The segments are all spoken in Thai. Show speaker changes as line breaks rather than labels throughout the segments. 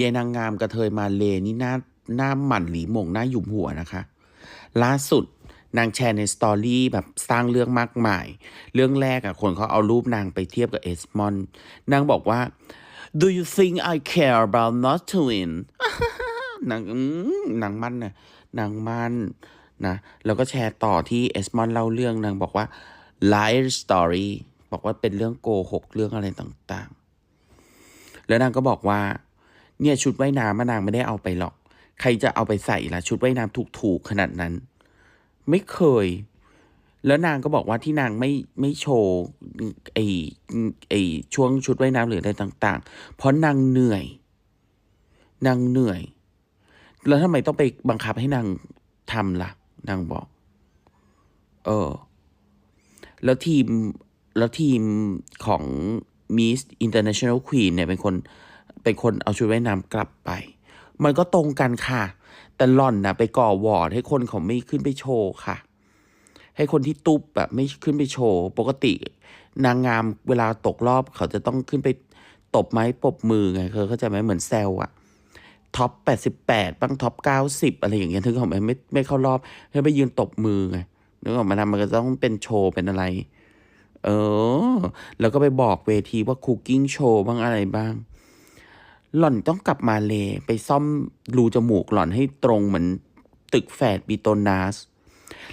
ยายนางงามกระเทยมาเลนี่หน้าหน้าหมันหลีหมงหน้าหยุมหัวนะคะ ล่าสุดนางแชร์ในสตอรี่แบบสร้างเรื่องมากมาย เรื่องแรกอะคนเขาเอารูปนางไปเทียบกับเอสมอน นางบอกว่า do you think I care about not to win นางอืมนางมั่นนะนางมั่นนะแล้วก็แชร์ต่อที่เอสมอนเล่าเรื่องนางบอกว่า lie story บอกว่าเป็นเรื่องโกหกเรื่องอะไรต่างๆ แล้วนางก็บอกว่า เนี่ยชุดว่ายน้ำอะนางไม่ได้เอาไปหรอก ใครจะเอาไปใส่ล่ะชุดว่ายน้ำถูกๆขนาดนั้น ไม่เคย แล้วนางก็บอกว่าที่นางไม่ไม่โชว์ไอ้ไอ้ช่วงชุดว่ายน้ำหรืออะไรต่าง ๆ เพราะนางเหนื่อย นางเหนื่อย แล้วทำไมต้องไปบังคับให้นางทำล่ะ นางบอก เออ แล้วทีมแล้วทีมของ Miss International Queen เนี่ยเป็นคน เป็นคนเอาชุดว่ายน้ำกลับไป มันก็ตรงกันค่ะ แต่หล่อนนะไปก่อวอร์ดให้คนเขาไม่ขึ้นไปโชว์ค่ะ ให้คนที่ตุ๊บแบบไม่ขึ้นไปโชว์ ปกติ นางงามเวลาตกรอบเขาจะต้องขึ้นไปตบไม้ปบมือไง เคยเข้าใจไหมเหมือนแซลอะท็อปแปดสิบแปดบ้างท็อปเก้าสิบอะไรอย่างเงี้ยถึงเขาไม่ไม่ไม่เข้ารอบให้ไปยืนตบมือไงนึกออกมาทำมันก็ต้องเป็นโชว์เป็นอะไร เออ แล้วก็ไปบอกเวทีว่าคุกกิ้งโชว์บ้างอะไรบ้าง หล่อนต้องกลับมาเลไปซ่อมรูจมูกหล่อนให้ตรงเหมือนตึกแฝดบีโตนาส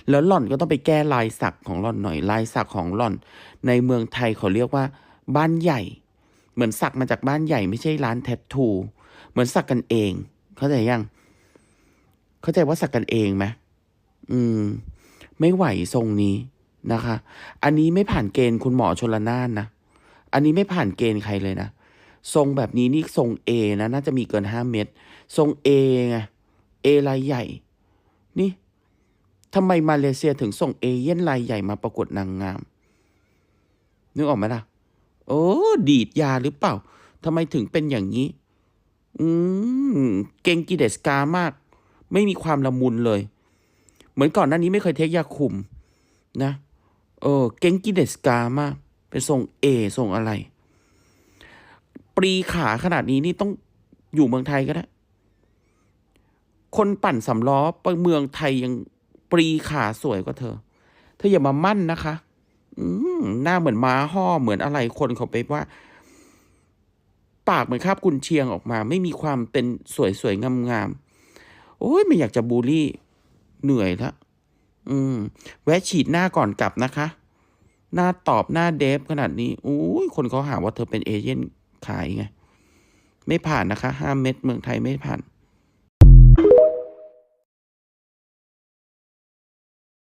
แล้วหล่อนก็ต้องไปแก้ลายสักของหล่อนหน่อยลายสักของหล่อน ในเมืองไทยเขาเรียกว่า บ้านใหญ่ เหมือนสักมาจากบ้านใหญ่ไม่ใช่ร้านแทททู เหมือนสักกันเอง เข้าใจยัง เข้าใจว่าสักกันเองไหมอืม ไม่ไหวทรงนี้นะคะ อันนี้ไม่ผ่านเกณฑ์คุณหมอชนละนานนะ อันนี้ไม่ผ่านเกณฑ์ใครเลยนะ ทรงแบบนี้นี่ทรงเอนะ น่าจะมีเกินห้าเมตร ทรงเอไงเอลายใหญ่ นี่ทำไมมาเลเซียถึงส่งเอเย่นลายใหญ่มาประกวดนางงาม นึกออกไหมล่ะ โอ้ ดีดยาหรือเปล่าทำไมถึงเป็นอย่างนี้ อืม เก่งกีเดสกามาก ไม่มีความละมุนเลย เหมือนก่อนหน้านี้ไม่เคยเทคยาคุม นะ เออ เก่งกีเดสกามาก เป็นทรงเอทรงอะไร ปรีขาขนาดนี้นี่ต้องอยู่เมืองไทยก็ได้ คนปั่นสำล้อไปเมืองไทยยังปรีขาสวยกว่าเธอ เธออย่ามามั่นนะคะ อืมหน้าเหมือนม้าห่อเหมือนอะไรคนเขาไปว่า ปากเหมือนคาบกุนเชียงออกมา ไม่มีความเป็นสวยสวยงามงามๆโอ้ยไม่อยากจะบูลลี่ เหนื่อยละอืม แวะฉีดหน้าก่อนกลับนะคะ หน้าตอบหน้าเดฟขนาดนี้อุ้ยคนเขาหาว่าเธอเป็นเอเย่น ขายไง ไม่ผ่านนะคะห้าเม็ดเมืองไทยไม่ผ่าน